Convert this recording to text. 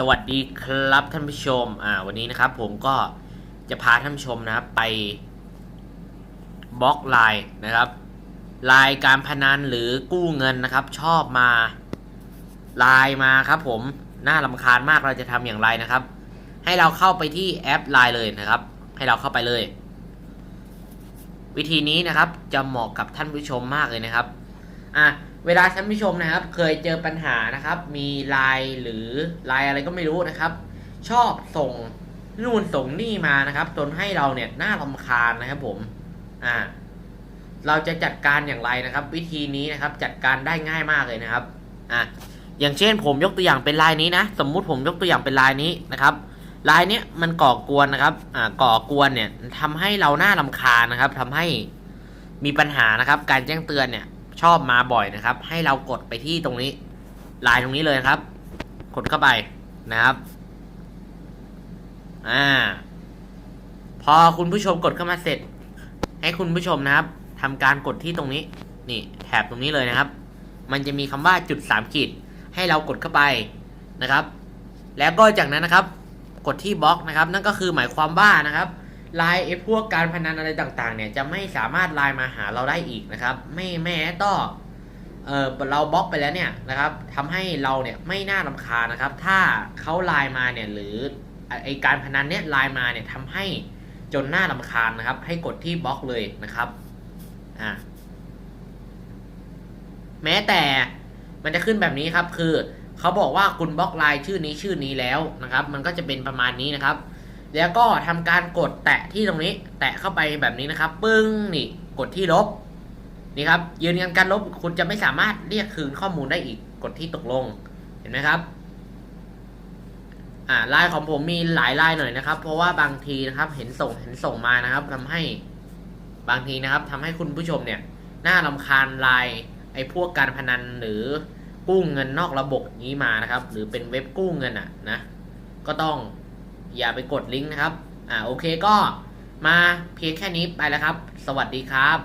สวัสดีครับท่านผู้ชม อ่า วันนี้นะครับ ผมก็จะพาท่านผู้ชมนะครับไปบล็อกไลน์นะครับไลน์การพนันหรือกู้เงินนะครับ ชอบมาไลน์มาครับ ผมน่าลำคาญมากเราจะทำอย่างไรนะครับ ให้เราเข้าไปที่แอปไลน์เลยนะครับ ให้เราเข้าไปเลย วิธีนี้นะครับจะเหมาะกับท่านผู้ชมมากเลยนะครับ อะเวลาท่านผู้ชมนะครับ เคยเจอปัญหานะครับ มีไลน์หรือไลน์อะไรก็ไม่รู้นะครับ ชอบส่งนู่นส่งนี่มานะครับจนให้เราเนี่ยน่ารำคาญนะครับผมอ่าเราจะจัดการอย่างไรนะครับ วิธีนี้นะครับ จัดการได้ง่ายมากเลยนะครับอะอย่างเช่นผมยกตัวอย่างเป็นไลน์นี้นะ สมมุติผมยกตัวอย่างเป็นไลน์นี้นะครับไลน์เนี้ยมันก่อกวนนะครับ อ่า ก่อกวนเนี่ยทำให้เราหน่ารำคาญนะครับทำให้มีปัญหานะครับ การแจ้งเตือนเนี่ย ชอบมาบ่อยนะครับ ให้เรากดไปที่ตรงนี้ไลน์ตรงนี้เลยครับ กดเข้าไปนะครับ อ่า พอคุณผู้ชมกดเข้ามาเสร็จ ให้คุณผู้ชมนะครับทำการกดที่ตรงนี้ นี่ แถบตรงนี้เลยนะครับ มันจะมีคำว่าจุดสามขีด ให้เรากดเข้าไปนะครับ แล้วก็จากนั้นนะครับ กดที่บล็อกนะครับ นั่นก็คือหมายความว่านะครับ ไลน์ไอ้พวกการพนันอะไรต่างๆ เนี่ยจะไม่สามารถไลน์มาหาเราได้อีกนะครับ ไม่แม้ต่อเออเราบล็อกไปแล้วเนี่ยนะครับทำให้เราเนี่ยไม่น่ารำคาญนะครับ ถ้าเขาไลน์มาเนี่ยหรือไอการพนันเนี่ยไลน์มาเนี่ยทำให้จนน่ารำคาญนะครับ ให้กดที่บล็อกเลยนะครับอ่าแม้แต่มันจะขึ้นแบบนี้ครับ คือเขาบอกว่าคุณบล็อกไลน์ชื่อนี้ชื่อนี้แล้วนะครับ มันก็จะเป็นประมาณนี้นะครับ แล้วก็ทำการกดแตะที่ตรงนี้ แตะเข้าไปแบบนี้นะครับ ปึ้งนี่กดที่ลบนี่ครับ ยืนยันการลบคุณจะไม่สามารถเรียกคืนข้อมูลได้อีกกดที่ตกลงเห็นไหมครับอ่าลน์ของผมมีหลายลน์หน่อยนะครับ เพราะว่าบางทีนะครับ เห็นส่งเห็นส่งมานะครับทำให้บางทีนะครับทำให้คุณผู้ชมเนี่ยน่ารำคาญลน์ไอ้พวกการพนันหรือกู้เงินนอกระบบนี้มานะครับ หรือเป็นเว็บกู้เงินอะนะ ก็ต้อง อย่าไปกดลิงก์นะครับ อ่าโอเคก็มาเพียงแค่นี้ไปแล้วครับ สวัสดีครับ